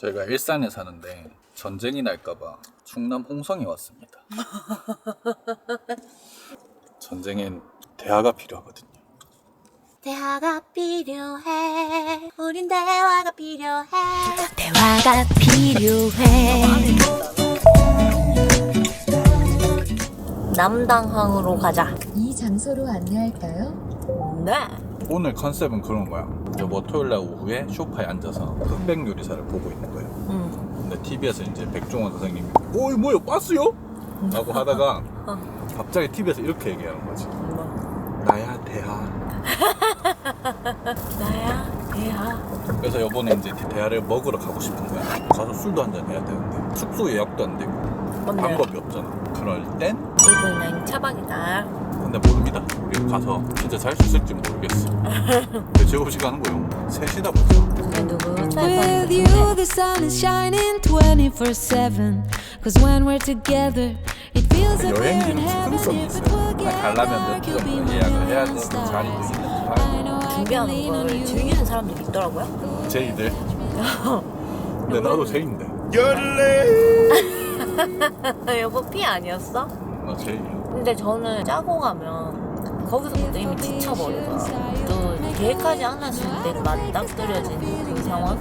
저희가 일산에 사는데 전쟁이 날까봐 충남 홍성에 왔습니다. 전쟁엔 대화가 필요하거든요. 대화가 필요해. 우린 대화가 필요해. 대화가 필요해. 남당항으로 가자. 이 장소로 안내할까요? 네. 오늘 컨셉은 그런 거야. 뭐 토요일 날 오후에 소파에 앉아서 흑백 요리사를 보고 있는 거예요. 응. 근데 TV에서 이제 백종원 선생님이 어이 뭐요 빠스요? 라고 하다가 갑자기 TV에서 이렇게 얘기하는 거지. 나야 대하. 나야 대화. 그래서 요번에 이제 대하를 먹으러 가고 싶은 거야. 가서 술도 한 잔 해야 되는데 숙소 예약도 안 되고 언니. 방법이 없잖아. 그럴 땐 이분은 차박이다. 근데 모릅니다. 우리 가서 진짜 잘수 있을지 모르겠어. 근데 제곱식 하는 거요. 셋이다 보죠. 근데 누구 With you, the sun is shining 24 7. Cause when we're together, it feels like we're in 여행지는 heaven. 특성이 If it 있어요. will get 가려면 몇 dark, 주 you'll be 전에 my 예약을 돼. stars. 자리도 있는지 I 봐야 know I can 준비하는 lean on 걸 you. 즐기는 사람들이 있더라고요. 돼. 제이들. 근데 나도 제인데. 여보 피 아니었어? 나 제이. 근데 저는 짜고 가면 거기서 부터 이미 지쳐버려서 또 계획하지 않았을 때 맞닥뜨려진 그 상황?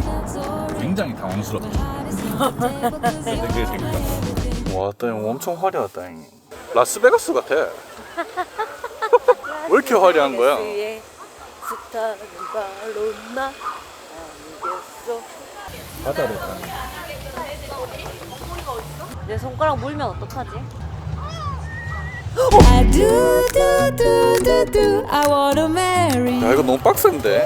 굉장히 당황스럽죠. 근데 그게 재밌다. 와, 나 엄청 화려하다. 라스베가스 같아. 왜 이렇게 화려한 거야? 바다로 가는. 내 손가락 물면 어떡하지? I do, do, do, do, do. I wanna marry. 야, 이거 너무 빡센데?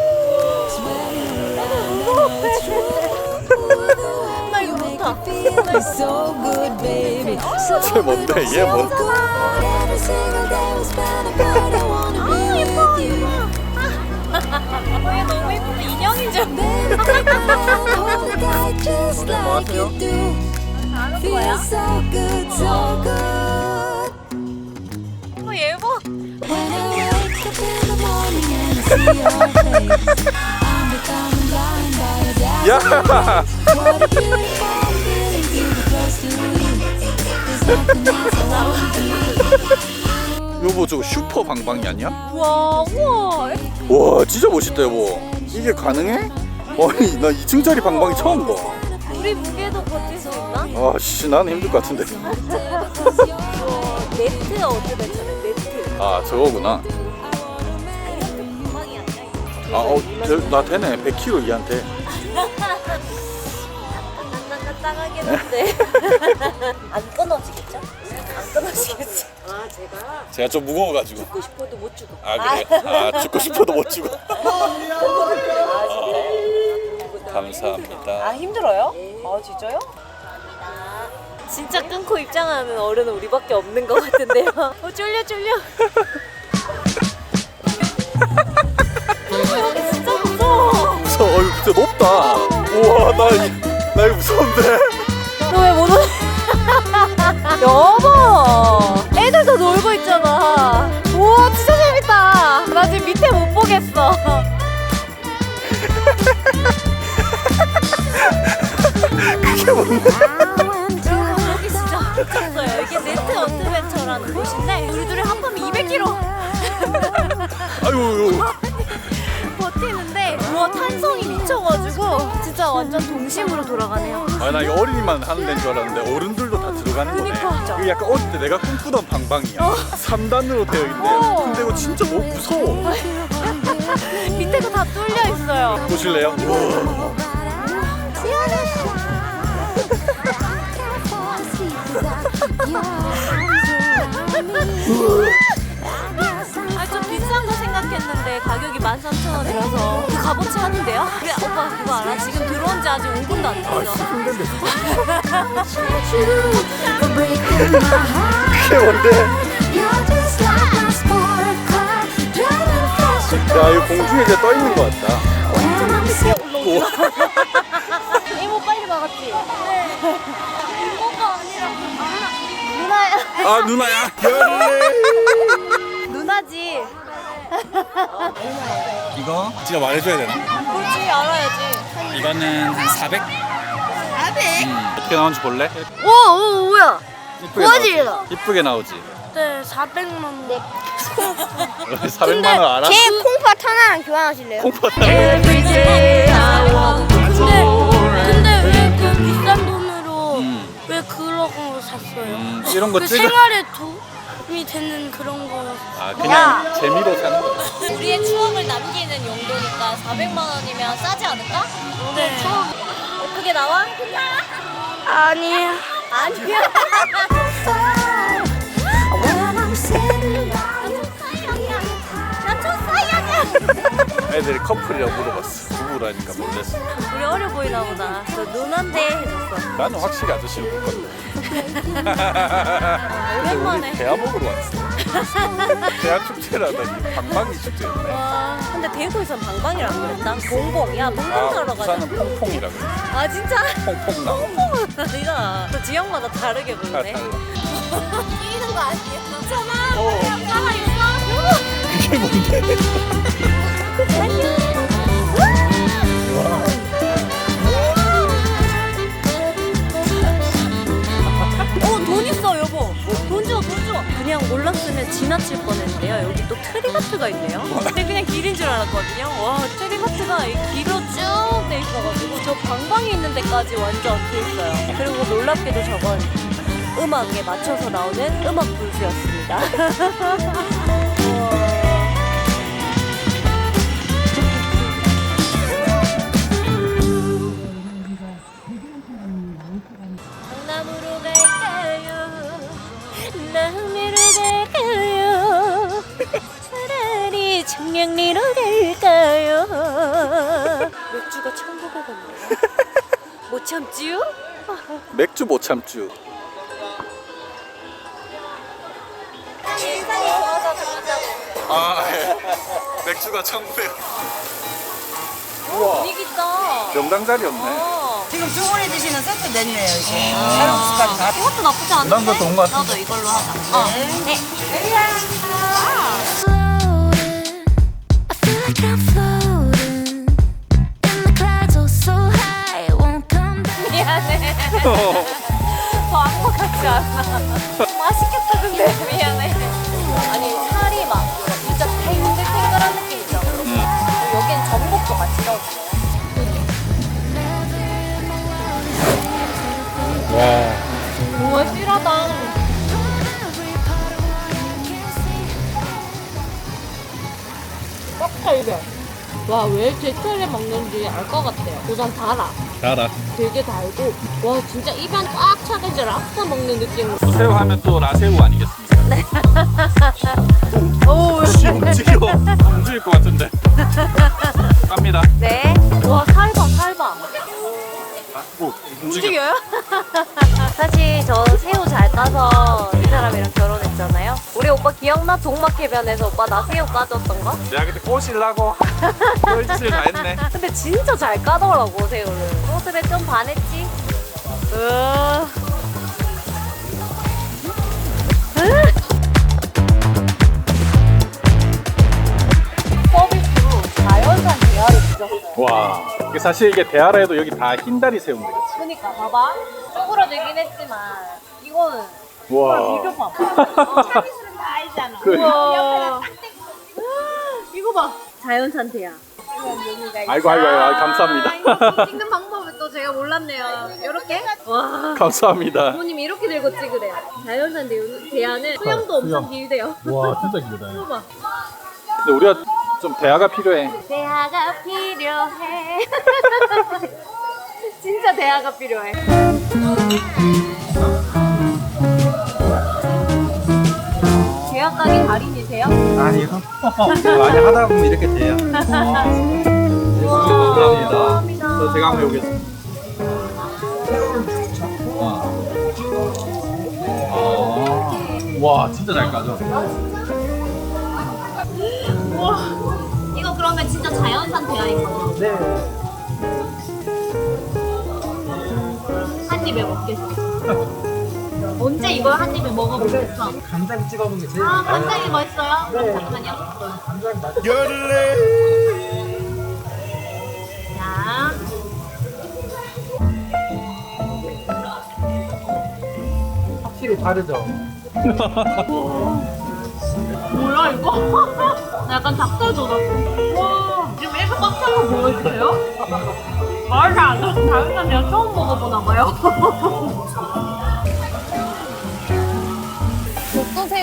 나 이거 못하 Feeling so good, baby. So 쟤 뭔데? 얘 뭔? good. Every single day we spend apart. I wanna be with you. 얘 너무 예쁘다 인형인 줄 Baby, take my hand, hold it tight, just like you do. 아는 Feels 거야? so good, so good. Do. 여보, 저거 슈퍼 방방이 아니야? 와 우와 와, 진짜 멋있다, 여보. 이게 가능해? 아니, 나 2층짜리 방방이 처음 봐. 우리 무게도 버틸 수 있나? 아, 씨, 나는 힘들 것 같은데. 어, 네트 어드벤처네 네트 아, 저거구나. 아, 어, 저, 나 되네. 100kg 이한테. 안 끊어지겠죠? 안 끊어지겠지 아 제가 제가 좀 무거워가지고. 죽고 싶어도 못 죽어 아, 그래? 아, 죽고 싶어도 못 죽어. 감사합니다. 아 힘들어요? 아 진짜요? 진짜 끊고 입장하는 어른은 우리밖에 없는 것 같은데요 어 쫄려 쫄려 여기 진짜 무서워 무서워. 어, 이거 진짜 높다. 우와, 나, 이- 나 이거 무서운데? 너 왜 못 오는 여보 애들 도 놀고 있잖아 우와 진짜 재밌다 나 지금 밑에 못 보겠어 그게 뭔데? 여기 진짜 미쳤어요 이게 네트 어드벤처라는 곳인데 우리 둘이 합하면 200km 아유, 버티 완전 동심으로 돌아가네요 아, 나 이거 어린이만 하는 데인 줄 알았는데 어른들도 다 들어가는 거네. 그니까. 이게 약간 어릴 때 내가 꿈꾸던 방방이야. 3단으로 되어 있는데. 어. 근데 이거 진짜 너무 무서워. 밑에가 다 뚫려 있어요 보실래요? 우와. 아 좀 비싼 거 생각했는데 가격이 13,000원이라서 그 값어치 하는데요? 오빠 그거 알아? 지금 들어온 지 아직 5분도 안 됐어 그게 뭔데? 야, 이거 공중에 이제 떠 있는 것 같다. 이모 빨리 막았지? 네 이모가 아니라 누나야 아, 누나야. 누나지 이거 진짜 말해줘야 되나? 그렇지 알아야지 이거는 한 400? 어떻게 나오는지 볼래? 오, 오 뭐야? 이쁘게 고화질이다. 나오지? 이쁘게 나오지? 네, 400만 원. 네. 400만 원 알아? 제 콩팥 하나랑 교환하실래요? 콩팥 근데 근데 왜 그 비싼 돈으로 음. 왜 그런 거 샀어요? 음, 이런 거 그 찍어 생활에 도 움이 되는 그런 거. 아 그냥 재미로 사는 거야 우리의 추억을 남기는 용도니까 400만 원이면 싸지 않을까? 네. 어떻게 나와? 아니에요. 아니야. 애들이 커플이라고 물어봤어 부부라니까 놀랬어 우리 어려 보이나 보다. 너 누난데 해줬어. 나는 확실히 아저씨를 못 건데 오랜만에. 우리 대화 먹으러 왔어 대화 축제라더니 방방이 축제였네 와, 근데 대구에선 방방이라고 그랬다. 봉봉. 야, 봉봉 아 사러 가자. 부산은 퐁퐁이라 그래 아, 진짜? 퐁퐁나 봉봉은 아니다. 또 지역마다 다르게 아, 부르네. 달라. 끼는 거 아니야? 괜찮아. 어. 가만 있어. 그게 뭔데? 어, 지나칠 뻔했는데요. 여기 또 트리마트가 있네요. 근데 그냥 길인 줄 알았거든요. 와, 트리마트가 이 길로 쭉 돼 있어가지고 저 방방이 있는 데까지 완전 돼 있어요. 그리고 놀랍게도 저건 음악에 맞춰서 나오는 음악 불수였습니다. 청량리로 갈까요? 맥주가 1,900원이에요. 못 참지요? 맥주 못 그러자고. 아 예. 맥주가 1,900원 우와 분위기 있다. 명당 자리였네 어. 지금 주문해 드시는 세트 냈네요 이제 쌀국수까지 다 이것도 나쁘지 않은데? 난 것도 온것 같은데. 나도 이걸로 하자. 어. 네. 미안해. 더 안것 같지 않아. 맛있겠다 근데 미안해. 아니 살이 막 진짜 탱글탱글한 느낌 있잖아. 여긴 전복도 같이 넣었어. 와 빡탈배. 와, 왜 제철에 먹는지 알 것 같아요. 우선 달아. 달아 되게 달고. 와, 진짜 입안 꽉 차게 이제 랍스터 먹는 느낌으로. 수새우 하면 또 라새우 아니겠습니까? 네. 오, 움직여. 움직일 것 같은데. 갑니다. 네. 와 살봐 살봐. 아, 오, 움직여. 움직여요? 사실 저 새우 잘 따서 이 사람이랑. 우리 오빠 기억나? 동막해변에서 오빠 나 새우 까줬던 거? 내가 그때 꼬시려고 별짓을 다 했네. 근데 진짜 잘 까더라고 새우를. 소스에 좀 반했지. 으. 서비스로 자연산 대하를 주셨어요. 와, 이게 사실 이게 대하라 해도 여기 다 흰다리 새우인데, 그치? 그니까 봐봐. 쪼그러들긴 했지만 이거는 와. 비교 봐 봐. 서비스는 다 알잖아. 그- 우와. 이거 봐. 자연산 대야. 아이고, 아이고, 아이고, 감사합니다. 찍는 방법을 또 제가 몰랐네요. 이렇게? 와. 감사합니다. 부모님 이렇게 들고 찍으래요. 자연산 대- 대야는 수염도 엄청 길대요. 와, 진짜 길다. 봐. 근데 우리가 좀 대화가 필요해. 대화가 필요해. 진짜 대화가 필요해. 대화 가게 달인이세요? 아니요. 많이 하다 보면 이렇게 돼요. 감사합니다. 저 제가 한번 해보겠습니다. 아. 와, 진짜 잘 까죠? 이거 그러면 진짜 자연산 대하인 거죠? 네. 한 입에 먹겠어. 언제 이걸 한 입에 먹어보겠어? 간장 찍어 먹는 게 제일 아, 간장이 맛있어요? 잠깐만요. 간장 맛. 자. 스케일이 다르죠? 뭐야 이거? 나 약간 닭살 돋았어. 와 지금 이렇게 꽉 차서 보여주세요? 말이 안 돼. 다른 내가 처음 먹어보나 봐요.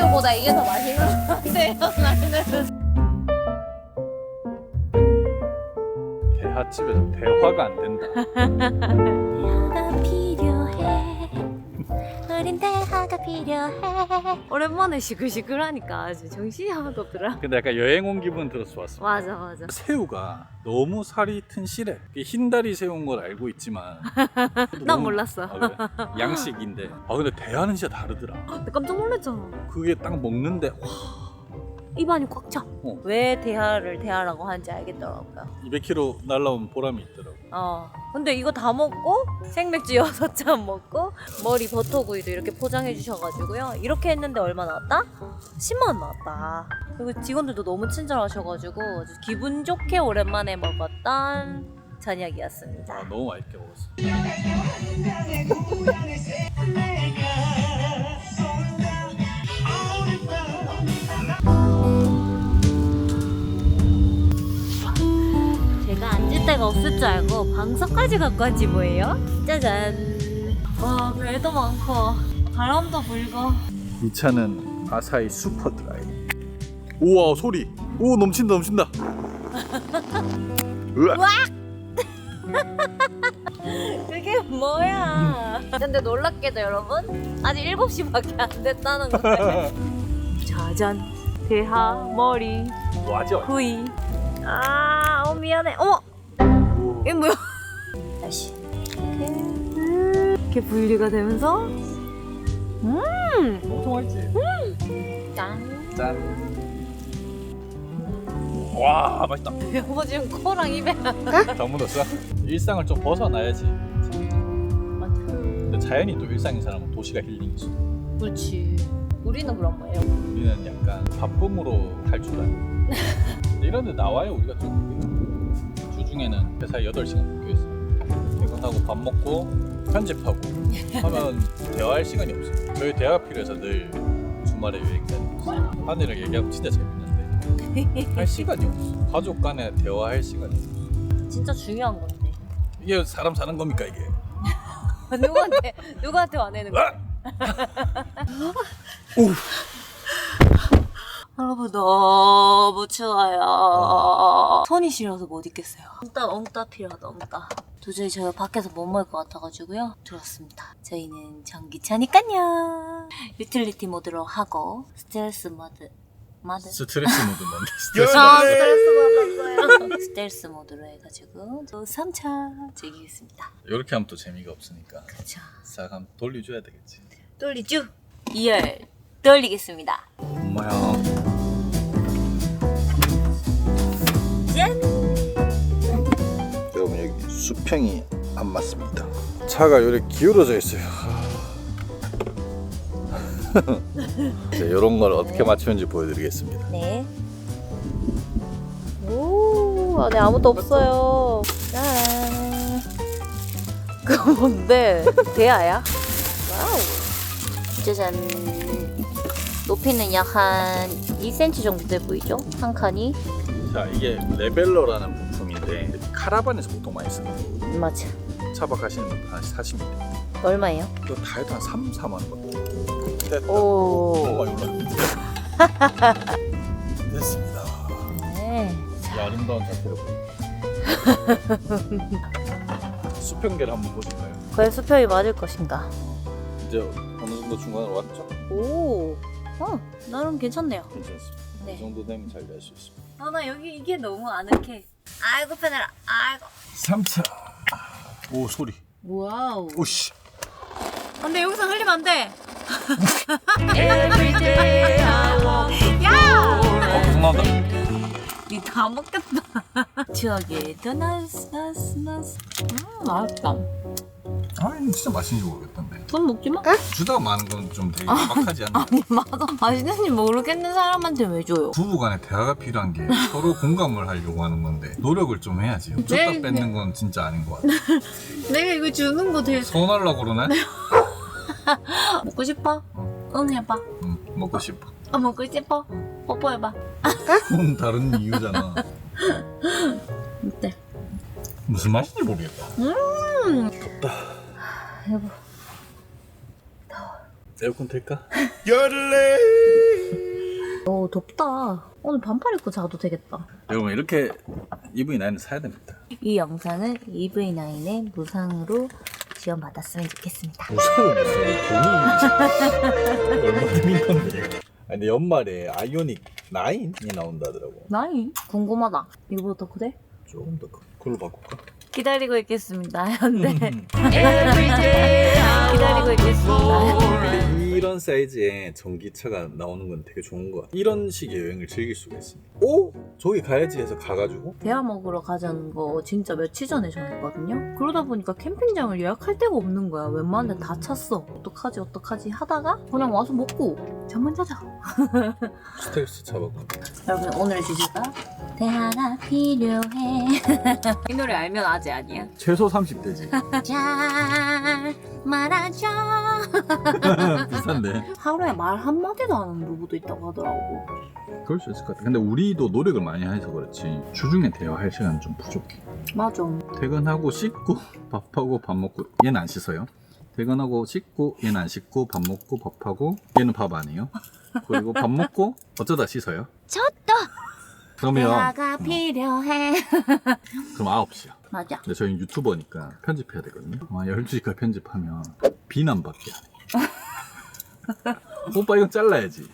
새우보다 이게 더 맛있는 것 같아요. 나는. 대하집에서 대화가 안 된다. 우린 대화가 필요해 오랜만에 시끌시끌하니까 아주 정신이 하나도 없더라. 근데 약간 여행 온 기분 들어서 좋았어. 맞아 맞아. 새우가 너무 살이 튼실해. 이게 흰다리 새우인 걸 알고 있지만 난 너무- 몰랐어. 아, 그래? 양식인데 아 근데 대하는 진짜 다르더라. 나 깜짝 놀랐잖아. 그게 딱 먹는데 와 입안이 꽉 차. 어. 왜 대하를 대하라고 하는지 알겠더라고요. 200kg 날라온 보람이 있더라고. 어. 근데 이거 다 먹고 생맥주 여섯 잔 먹고 머리 버터구이도 이렇게 포장해 주셔가지고요. 이렇게 했는데 얼마 나왔다? 10만 원 나왔다. 그리고 직원들도 너무 친절하셔가지고 아주 기분 좋게 오랜만에 먹었던 저녁이었습니다. 아 너무 맛있게 먹었어. 제가 데가 없을 줄 알고 방석까지 갖고 왔지 뭐예요? 짜잔. 와 배도 많고 바람도 불고. 이 차는 아사히 슈퍼 드라이. 우와 소리. 오 넘친다 넘친다. 으악. 그게 뭐야? 근데 놀랍게도 여러분 아직 7시밖에 안 됐다는 거예요. 짜잔. 대하 머리 와죠. 구이. 아, 어 미안해. 어머. 이게 뭐야? 다시 이렇게 이렇게 분리가 되면서 음, 엄청 맛있지. 짠. 짠. 와 맛있다. 여보 지금 코랑 입에 다 묻었어? 일상을 좀 벗어나야지. 근데 자연이 또 일상인 사람은 도시가 힐링이지. 그렇지. 우리는 그런 거예요. 우리는 약간 바쁨으로 탈출한. 이런 데 나와요 우리가 좀. 주중에는 회사에 8시간 묶여 있어요. 퇴근하고 밥 먹고 편집하고 하면 대화할 시간이 없어요. 저희 대화가 필요해서 늘 주말에 여행 다니고 있어요. 하늘이랑 얘기하면 진짜 재밌는데 할 시간이 없어. 가족 간에 대화할 시간이 없어. 진짜 중요한 건데. 이게 사람 사는 겁니까 이게? 누구한테 누구한테 화내는 거야? 여러분 너무 추워요. 손이 시려서 못 있겠어요. 엉따 엉따 필요하다 엉따. 도저히 저희 밖에서 못 먹을 것 같아가지고요 들었습니다. 저희는 전기차니까요. 유틸리티 모드로 하고 스텔스 모드 모드 스트레스 모드? 스트레스 아, 모드. 스트레스 받았어요. 스텔스 모드로 해가지고 또 3차 즐기겠습니다. 이렇게 하면 또 재미가 없으니까 그쵸. 싹 한번 돌려줘야 되겠지. 돌리죠? 2열 돌리겠습니다. 엄마야. 짠! 여러분 여기 수평이 안 맞습니다. 차가 이렇게 기울어져 있어요. 이런 걸 어떻게 맞추는지 보여드리겠습니다. 네. 오, 안에 아무도 없어요. 짠. 그거 뭔데? 대야야? 와우. 짜잔. 높이는 약 한 2cm 정도 돼 보이죠? 한 칸이? 자 이게 레벨러라는 부품인데 카라반에서 보통 많이 쓰는 거. 맞아. 차박 하시는 분 하나씩 사시면 돼요. 얼마예요? 이거 다 해도 한 3, 4만 원. 됐다. 오. 올랐는데. 됐습니다. 네. 이 아름다운 자태를. 수평계를 한번 보실까요? 과연 수평이 맞을 것인가? 이제 어느 정도 중간으로 왔죠? 오. 어, 나름 괜찮네요. 괜찮습니다. 네. 이 정도 되면 잘 될 수 있습니다. 아, 나 여기 이게 너무 아늑해. 아이고, 편해라. 아이고. 3차. 오 소리. 와우. 오씨. 근데 여기서 흘리면 안 돼. 야! 어 계속 나온다. 니다 먹겠다. 추억에도 나스 나스 나스. 음, 맛있다. 아 이거 진짜 맛있는지 모르겠던데. 돈 먹지 마. 주다가 많은 건 좀 되게 막하지 않나? 아니, 맞아. 맛있는지 모르겠는 사람한테 왜 줘요? 부부간에 대화가 필요한 게 서로 공감을 하려고 하는 건데 노력을 좀 해야지. 줬다 네, 뺏는 건 진짜 아닌 것 같아. 내가 이거 주는 거 되게 서운하려고 그러네? 먹고 싶어? 응 해봐. 응, 먹고 싶어. 아 먹고 싶어? 뽀뽀해봐. 그건 다른 이유잖아. 어때? 무슨 맛인지 모르겠다. 음. 덥다. 여보. 에어컨 틀까? 오 덥다. 오늘 반팔 입고 자도 되겠다. 여러분 이렇게 EV9을 사야 됩니다. 이 영상은 EV9의 무상으로 지원받았으면 좋겠습니다. 무서워 무슨 돈이 얼마 드는 건데. 아 근데 연말에 아이오닉 9이 나온다더라고. 나이? 궁금하다. 이거보다 더 그래? 조금 더 큰. 그걸로 바꿀까? 기다리고 있겠습니다. 현대. 기다리고 있겠습니다. 이런 사이즈의 전기차가 나오는 건 되게 좋은 것 같아. 이런 식의 여행을 즐길 수가 있습니다. 오? 저기 가야지 해서 가가지고 대화 먹으러 가자는 거 진짜 며칠 전에 정했거든요. 그러다 보니까 캠핑장을 예약할 데가 없는 거야. 웬만한 데 다 찼어. 어떡하지 어떡하지 하다가 그냥 와서 먹고 잠만 자자. 스텔스 차박고 여러분 오늘 주제가 대화가 필요해. 이 노래 알면 아재 아니야? 최소 30대지. 잘 말하죠. 비싼데. 하루에 말 한마디도 안 하는 누구도 있다고 하더라고. 그럴 수 있을 것 같아. 근데 우리도 노력을 많이 해서 그렇지. 주중에 대화할 시간은 좀 부족해. 맞아. 퇴근하고 씻고 밥하고 밥 먹고 얘는 안 씻어요. 퇴근하고 씻고 얘는 안 씻고 밥 먹고 밥하고 얘는 밥 안 해요. 그리고 밥 먹고 어쩌다 씻어요. 쳤다 그러면 대화가 필요해. 그럼 9시야. 맞아. 근데 저희는 유튜버니까 편집해야 되거든요. 아, 12시까지 편집하면 비난받게 하네. 오빠 이건 잘라야지.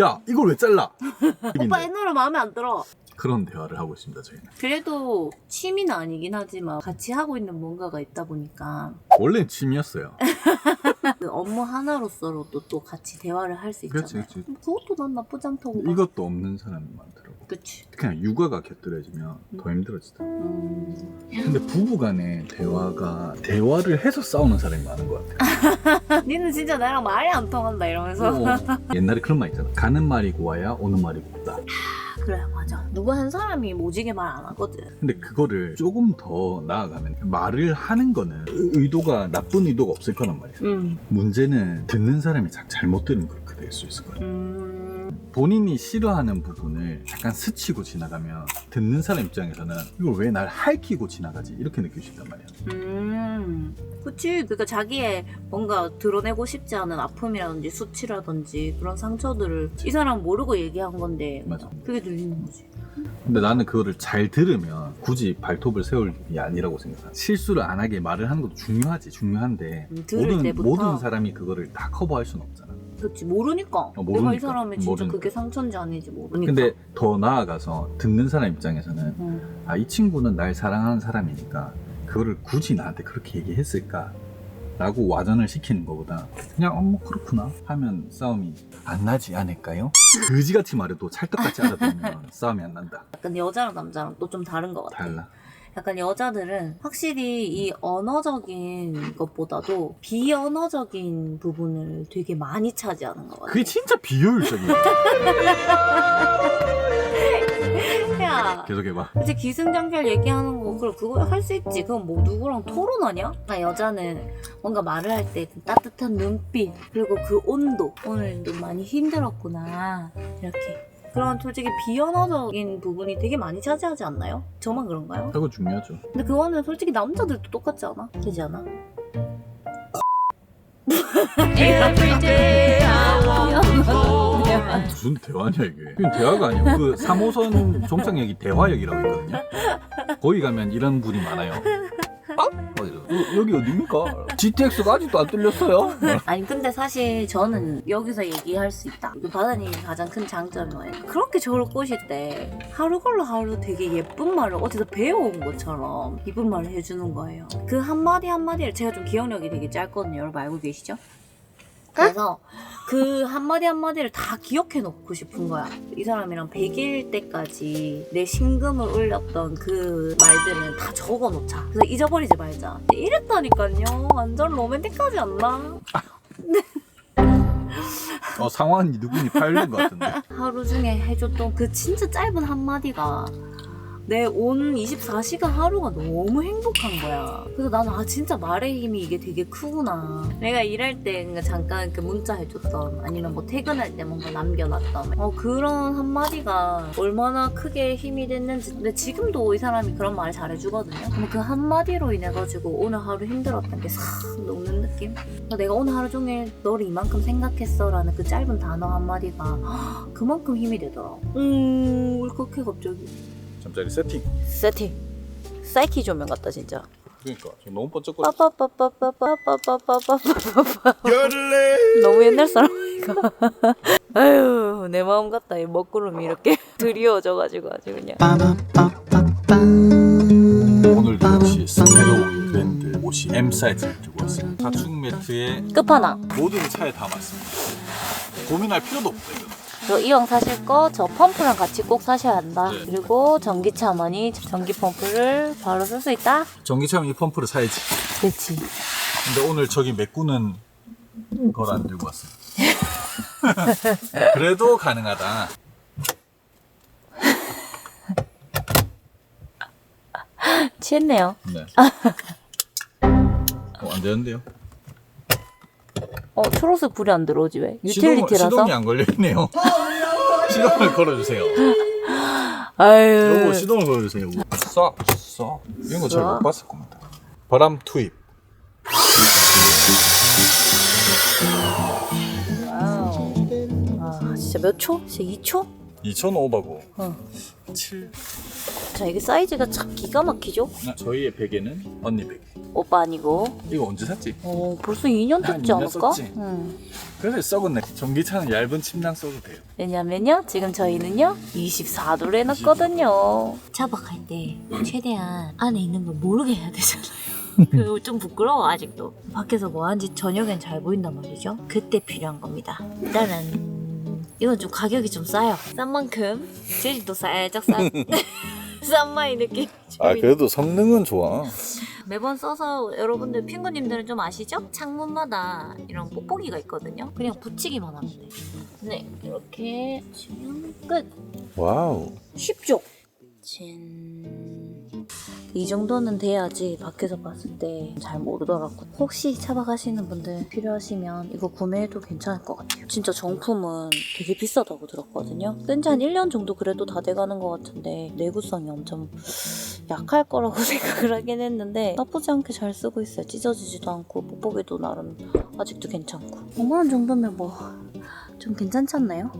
야 이걸 왜 잘라? 오빠 이 노래 마음에 안 들어. 그런 대화를 하고 있습니다 저희는. 그래도 취미는 아니긴 하지만 같이 하고 있는 뭔가가 있다 보니까 원래는 취미였어요. 그 업무 하나로서로도 또 같이 대화를 할수 있잖아요. 그렇지, 그렇지. 그것도 난 나쁘지 않다고 봐. 이것도 없는 사람이 많더라고. 그치. 그냥 육아가 곁들여지면 더 힘들어지더라고. 음. 근데 부부간의 대화가 대화를 해서 싸우는 사람이 많은 것 같아요. 니는 진짜 나랑 말이 안 통한다 이러면서. 어, 옛날에 그런 말 있잖아. 가는 말이 고 와야 오는 말이 곱다. 그래 맞아. 누구 한 사람이 모지게 말 안 하거든. 근데 그거를 조금 더 나아가면 말을 하는 거는 의- 의도가 나쁜 의도가 없을 거란 말이야. 음. 문제는 듣는 사람이 자- 잘못 들으면 그렇게 될 수 있을 거야. 음. 본인이 싫어하는 부분을 약간 스치고 지나가면 듣는 사람 입장에서는 이걸 왜날 할퀴고 지나가지 이렇게 느낄 수 있단 말이야. 음. 그치. 그러니까 자기의 뭔가 드러내고 싶지 않은 아픔이라든지 수치라든지 그런 상처들을 이 사람 모르고 얘기한 건데 맞아. 그게 들리는 거지. 근데 나는 그거를 잘 들으면 굳이 발톱을 세울 일이 아니라고 생각해. 실수를 안 하게 말을 하는 것도 중요하지, 중요한데 음, 들을 모든 때부터. 모든 사람이 그거를 다 커버할 수는 없잖아. 그렇지 모르니까. 어, 내가 이 모르니까. 사람이 진짜 모르니까. 그게 상처인지 아닌지 모르니까. 근데 더 나아가서 듣는 사람 입장에서는 음. 아 이 친구는 날 사랑하는 사람이니까 그거를 굳이 나한테 그렇게 얘기했을까? 라고 와전을 시키는 것보다 그냥 어뭐 그렇구나 하면 싸움이 안 나지 않을까요? 그지같이 말해도 찰떡같이 알아들으면 싸움이 안 난다. 약간 여자랑 남자랑 또 좀 다른 것 같아. 달라. 약간 여자들은 확실히 이 언어적인 것보다도 비언어적인 부분을 되게 많이 차지하는 것 같아. 그게 진짜 비효율적이야. 야, 계속해봐. 이제 기승전결 얘기하는 거 그럼 그거 할 수 있지. 그건 뭐 누구랑 토론하냐? 아 여자는 뭔가 말을 할때그 따뜻한 눈빛 그리고 그 온도 오늘도 많이 힘들었구나 이렇게. 그런 솔직히 비언어적인 부분이 되게 많이 차지하지 않나요? 저만 그런가요? 그거 중요하죠. 근데 그거는 솔직히 남자들도 똑같지 않아? 되지 않아? 무슨 대화냐 이게? 이건 대화가 아니에요. 그 3호선 종착역이 대화역이라고 있거든요. 거기 가면 이런 분이 많아요. 아? 어, 이러- 어, 여기 어딥니까? GTX가 아직도 안 뚫렸어요? 아니 근데 사실 저는 여기서 얘기할 수 있다. 그 바다님이 가장 큰 장점이 뭐예요? 그렇게 저를 꼬실 때 하루 걸러 하루 되게 예쁜 말을 어디서 배워온 것처럼 이쁜 말을 해주는 거예요. 그 한마디 한마디를 제가 좀 기억력이 되게 짧거든요. 여러분 알고 계시죠? 그래서 그 한마디 한마디를 다 기억해 놓고 싶은 거야. 이 사람이랑 100일 때까지 내 심금을 울렸던 그 말들은 다 적어 놓자. 그래서 잊어버리지 말자. 이랬다니까요. 완전 로맨틱하지 않나? 어, 상황이 누구니 파일런 것 같은데. 하루 중에 해줬던 그 진짜 짧은 한마디가 내 온 24시간 하루가 너무 행복한 거야. 그래서 나는 아 진짜 말의 힘이 이게 되게 크구나. 내가 일할 때 잠깐 그 문자 해줬던 아니면 뭐 퇴근할 때 뭔가 남겨놨던 어 그런 한마디가 얼마나 크게 힘이 됐는지 근데 지금도 이 사람이 그런 말을 잘해주거든요. 그럼 그 한마디로 인해 가지고 오늘 하루 힘들었던 게 싹 녹는 느낌? 내가 오늘 하루 종일 너를 이만큼 생각했어라는 그 짧은 단어 한마디가 그만큼 힘이 되더라. 음 울컥해 갑자기. 잠자리 세팅. 세팅. 사이키 조명 같다 진짜. 그러니까 저 너무 번쩍거려. 너무 옛날 사람이니까. 아유 내 마음 같다 이 먹구름이 이렇게 드리워져가지고 아주 그냥. 오늘도 역시 스테로 브랜드 옷이 M 사이즈를 들고 왔어요. 가축 매트에 끝판왕. 모든 차에 담았습니다. 고민할 필요도 이거. 저 이왕 사실 거 저 펌프랑 같이 꼭 사셔야 한다. 네. 그리고 전기차만이 전기 펌프를 바로 쓸 수 있다. 전기차면 이 펌프를 사야지. 그렇지. 근데 오늘 저기 메꾸는 걸 안 들고 왔어요. 그래도 가능하다. 취했네요. 네. 어, 안 되는데요? 어 초록색 불이 안 들어오지 왜? 시동, 유틸리티라서. 시동이 안 걸려 있네요. 시동을 걸어주세요. 아유. 요거 시동을 걸어주세요. 쏴, 쏴. 이런 거 잘못 쏴. 봤을 겁니다. 바람 투입. 아 진짜 몇 초? 진짜 2초? 2,500하고 어. 7. 자 이게 사이즈가 참 기가 막히죠? 저희의 베개는 언니 베개. 오빠 아니고. 이거 언제 샀지? 어 벌써 2년 한 됐지 2년 않을까? 썼지? 응. 그래서 썩었네. 전기차는 얇은 침낭 써도 돼요. 왜냐면요 지금 저희는요 24도로 해놨거든요 차박할 때 최대한 안에 있는 걸 모르게 해야 되잖아요 그리고 좀 부끄러워 아직도 밖에서 뭐 하는지 저녁엔 잘 보인단 말이죠 그때 필요한 겁니다 일단은 이건 좀 가격이 좀 싸요 싼 만큼 재질도 살짝 싼 싼 마이 느낌 아 그래도 성능은 좋아. 매번 써서 여러분들 핑구님들은 좀 아시죠? 창문마다 이런 뽁뽁이가 있거든요 그냥 붙이기만 하면 돼요 네 이렇게 치면 끝 와우. 쉽죠? 진... 이 정도는 돼야지 밖에서 봤을 때 잘 모르더라고. 혹시 차박하시는 분들 필요하시면 이거 구매해도 괜찮을 것 같아요. 진짜 정품은 되게 비싸다고 들었거든요. 뜬지 한 1년 정도 그래도 다 돼가는 것 같은데 내구성이 엄청 약할 거라고 생각을 하긴 했는데 나쁘지 않게 잘 쓰고 있어요. 찢어지지도 않고 뽁뽁이도 나름 아직도 괜찮고 5만원 정도면 뭐 좀 괜찮지 않나요?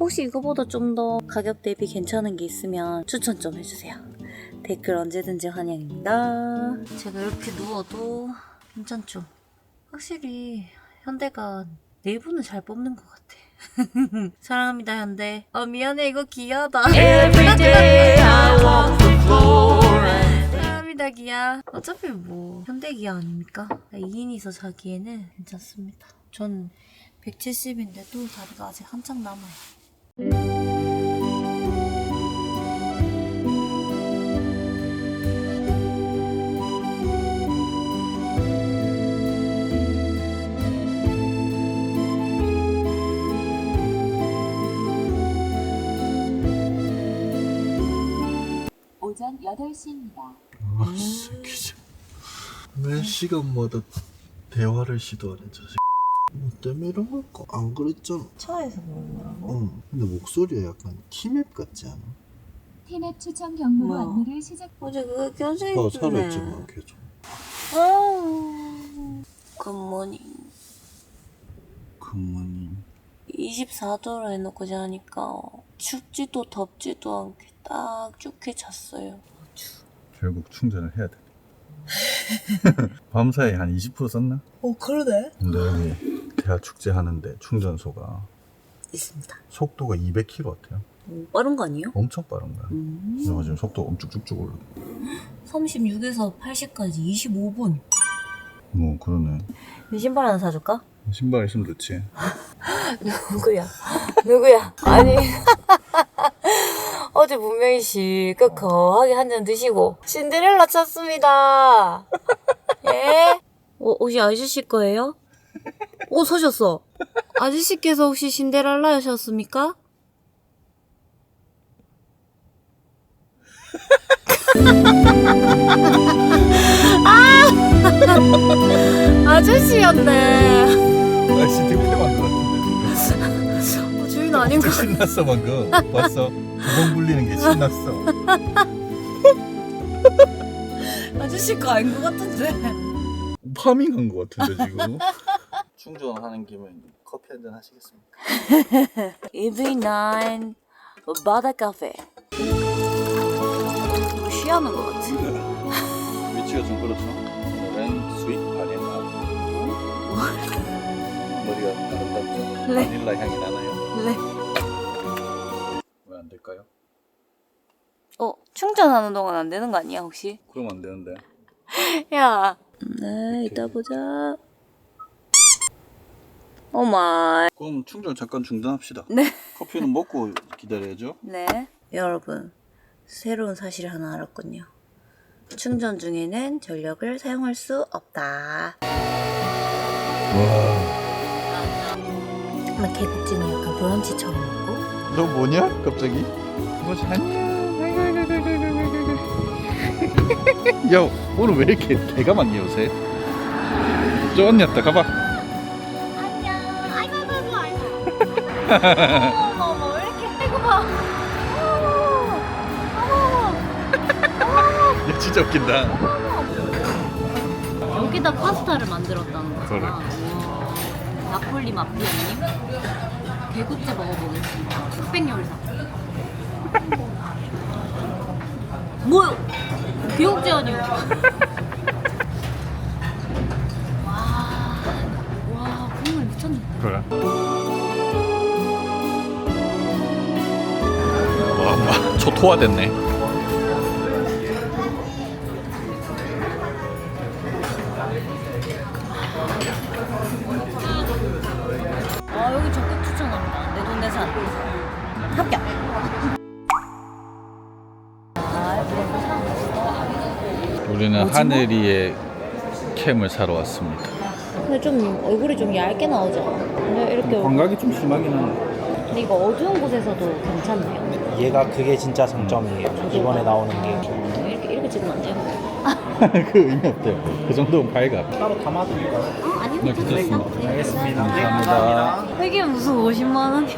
혹시 이거보다 좀 더 가격 대비 괜찮은 게 있으면 추천 좀 해주세요. 댓글 언제든지 환영입니다. 제가 이렇게 누워도 괜찮죠? 확실히 현대가 내부는 잘 뽑는 것 같아. 사랑합니다 현대. 아 미안해 이거 floor. 사랑합니다 기아. 어차피 뭐 현대 기아 아닙니까? 2인이서 자기에는 괜찮습니다. 전 170인데도 다리가 아직 한창 남아요. 오전 8시입니다. 아, 새끼지. 매 시간마다 대화를 시도하는 저 새끼. 뭐 때문에 이런 걸까? 안 그랬잖아. 차에서 그런 거라고? 응. 근데 목소리가 약간 티맵 같지 않아? 티넷 추천 경로로 뭐야? 안내를 시작. 어제 그거 껴져 나 있네. 살아있잖아, 계속. 아우, 굿모닝. 그모님. 24도로 해놓고 자니까 춥지도 덥지도 않게 딱 좋게 잤어요. 결국 충전을 해야 돼. 밤사이 한 20% 썼나? 어 그러네. 근데 여기 대하 축제 하는데 충전소가 있습니다. 속도가 200km 같아요. 오, 빠른 거 아니에요? 엄청 빠른 거야. 음. 그래가지고 속도 엄청 쭉쭉 올라. 36에서 80까지 25분. 뭐 그러네. 이 신발 하나 사줄까? 신발 있으면 좋지. 누구야? 누구야? 아니 어제 분명히 실컷 거하게 한 잔 드시고 신데렐라 찾습니다. 예? 어, 혹시 아저씨 거예요? 오 서셨어. 아저씨께서 혹시 신데렐라셨습니까? 아저씨였네. 날씨 득 어, 주인 아닌 거. 신났어 방금. 봤어? 두번 굴리는 게 신났어. 아저씨 거 아닌 것 같은데. 파밍한 것 같은데 지금. 충전하는 김에 커피 한 잔 하시겠습니까? EV9 바다 카페. 뭐 쉬하는 것 같아. 위치가 좀 그렇죠. 오늘은 스윗 바닐라. 머리가 아름답죠? 네. 바닐라 향이 나나 요? 네. 왜안 될까요? 어 충전하는 동안 안 되는 거 아니야 혹시? 그럼 안 되는데. 야. 네 이따 보자. 오 마이. 그럼 충전 잠깐 중단합시다. 네. 커피는 먹고 기다려야죠. 네. 여러분, 새로운 사실을 하나 알았군요. 충전 중에는 전력을 사용할 수 없다. 막 개국지는 약간 브런치처럼 먹고. 너 뭐냐? 갑자기? 뭐 자냐? 야 오늘 왜 이렇게 개가 많니 요새? 저 언니 왔다 가봐. 안녕. 아이고, 아이고, 아이고. 어머, 어머, 왜 이렇게 아이고 봐. 야 진짜 웃긴다. 여기다 파스타를 만들었다는 거잖아. 그래. 와. 나폴리 마피아님. 개국지 먹어보겠습니다. 흑백요리사. 뭐야? 개국지 아니야? 와, 와, 국물 미쳤는데. 그래. 와, 와 초토화됐네. 우리는 하늘이의 캠을 사러 왔습니다. 근데 좀 얼굴이 좀 얇게 나오죠? 근데 이렇게 광각이 좀 심하긴 한데. 근데 이거 어두운 곳에서도 괜찮네요. 얘가 그게 진짜 장점이에요. 이번에 나오는 게 이렇게 이렇게 찍으면 안 돼요? 그 의미 없대요. 그 정도면 밝아. 따로 담아드릴까요? 어, 아니요. 네, 괜찮습니다. 알겠습니다. 감사합니다. 이게 무슨 50만 원이야?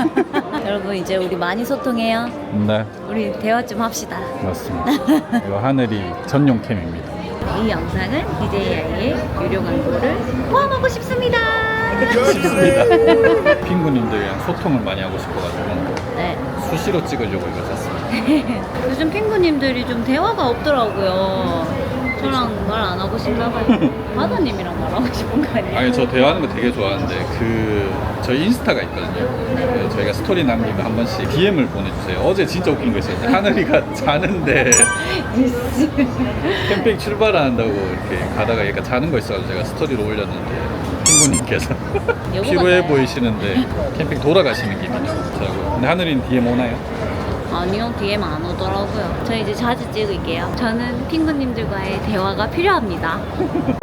여러분 이제 우리 많이 소통해요. 네, 우리 대화 좀 합시다. 맞습니다. 이거 하늘이 전용 캠입니다. 이 영상은 DJI의 유료 광고를 포함하고 싶습니다. 좋습니다. 핑구님들이랑 소통을 많이 하고 싶어가지고 네. 수시로 찍으려고 이거 샀습니다. 요즘 핑구님들이 좀 대화가 없더라고요. 저랑 말 안 하고 싶나 봐요. 바다님이랑 말하고 싶은 거 아니에요? 아니 저 대화하는 거 되게 좋아하는데 그 저희 인스타가 있거든요. 그 저희가 스토리 남기면 한 번씩 DM을 보내주세요. 어제 진짜 웃긴 거 있었는데 하늘이가 자는데 캠핑 출발한다고 이렇게 가다가 얘가 자는 거 있어가지고 제가 스토리를 올렸는데 핑구님께서 피로해 보이시는데 캠핑 돌아가시는 길이라고. 근데 하늘이는 DM 오나요? 아니요, DM 안 오더라고요. 저 이제 자주 찍을게요. 저는 핑구님들과의 대화가 필요합니다.